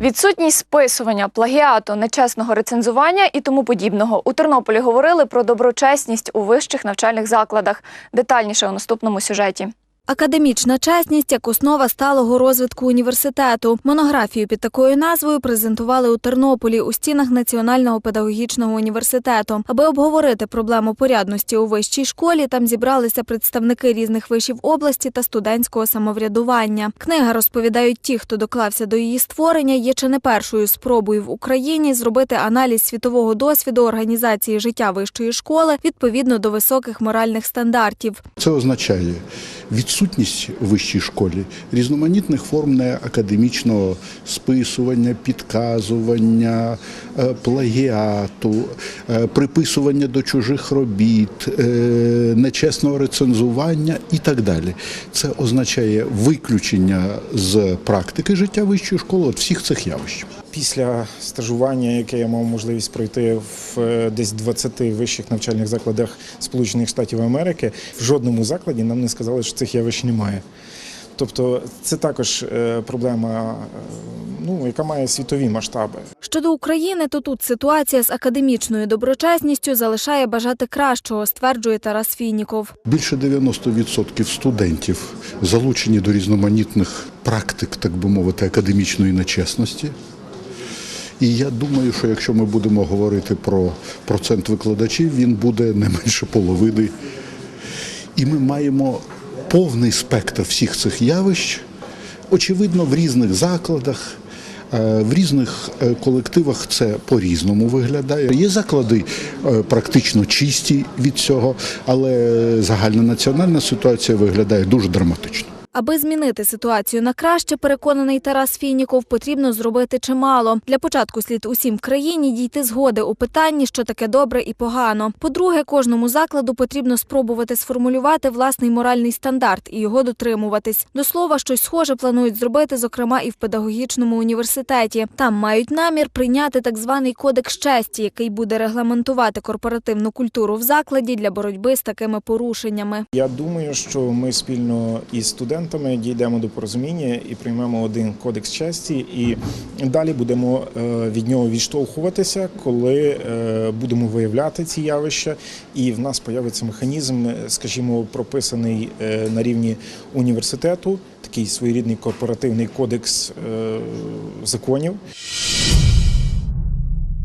Відсутність списування, плагіату, нечесного рецензування і тому подібного. У Тернополі говорили про доброчесність у вищих навчальних закладах. Детальніше у наступному сюжеті. Академічна чесність як основа сталого розвитку університету. Монографію під такою назвою презентували у Тернополі у стінах Національного педагогічного університету. Аби обговорити проблему порядності у вищій школі, там зібралися представники різних вишів області та студентського самоврядування. Книга розповідають ті, хто доклався до її створення, є чи не першою спробою в Україні зробити аналіз світового досвіду організації життя вищої школи відповідно до високих моральних стандартів. Це означає відсутність в вищій школі різноманітних форм неакадемічного списування, підказування, е, плагіату, е, приписування до чужих робіт, е, нечесного рецензування і так далі. Це означає виключення з практики життя вищої школи от всіх цих явищ. Після стажування, яке я мав можливість пройти в е, десь 20 вищих навчальних закладах Сполучених Штатів Америки, в жодному закладі нам не сказали, що цих явищ немає. Тобто це також е, проблема, е, ну, яка має світові масштаби. Щодо України, то тут ситуація з академічною доброчесністю залишає бажати кращого, стверджує Тарас Фініков. Більше 90% студентів залучені до різноманітних практик, так би мовити, академічної нечесності. І я думаю, що якщо ми будемо говорити про процент викладачів, він буде не менше половини. І ми маємо повний спектр всіх цих явищ, очевидно, в різних закладах. е, В різних е, колективах це по-різному виглядає. Є заклади е, практично чисті від цього, але загальнонаціональна ситуація виглядає дуже драматично. Аби змінити ситуацію на краще, переконаний Тарас Фініков, потрібно зробити чимало. Для початку слід усім в країні дійти згоди у питанні, що таке добре і погано. По-друге, кожному закладу потрібно спробувати сформулювати власний моральний стандарт і його дотримуватись. До слова, щось схоже планують зробити, зокрема, і в педагогічному університеті. Там мають намір прийняти так званий кодекс честі, який буде регламентувати корпоративну культуру в закладі для боротьби з такими порушеннями. Я думаю, що ми спільно із студентами дійдемо до порозуміння і приймемо один кодекс честі, і далі будемо е, від нього відштовхуватися, коли е, будемо виявляти ці явища, і в нас появиться механізм, скажімо, прописаний е, на рівні університету, такий своєрідний корпоративний кодекс законів.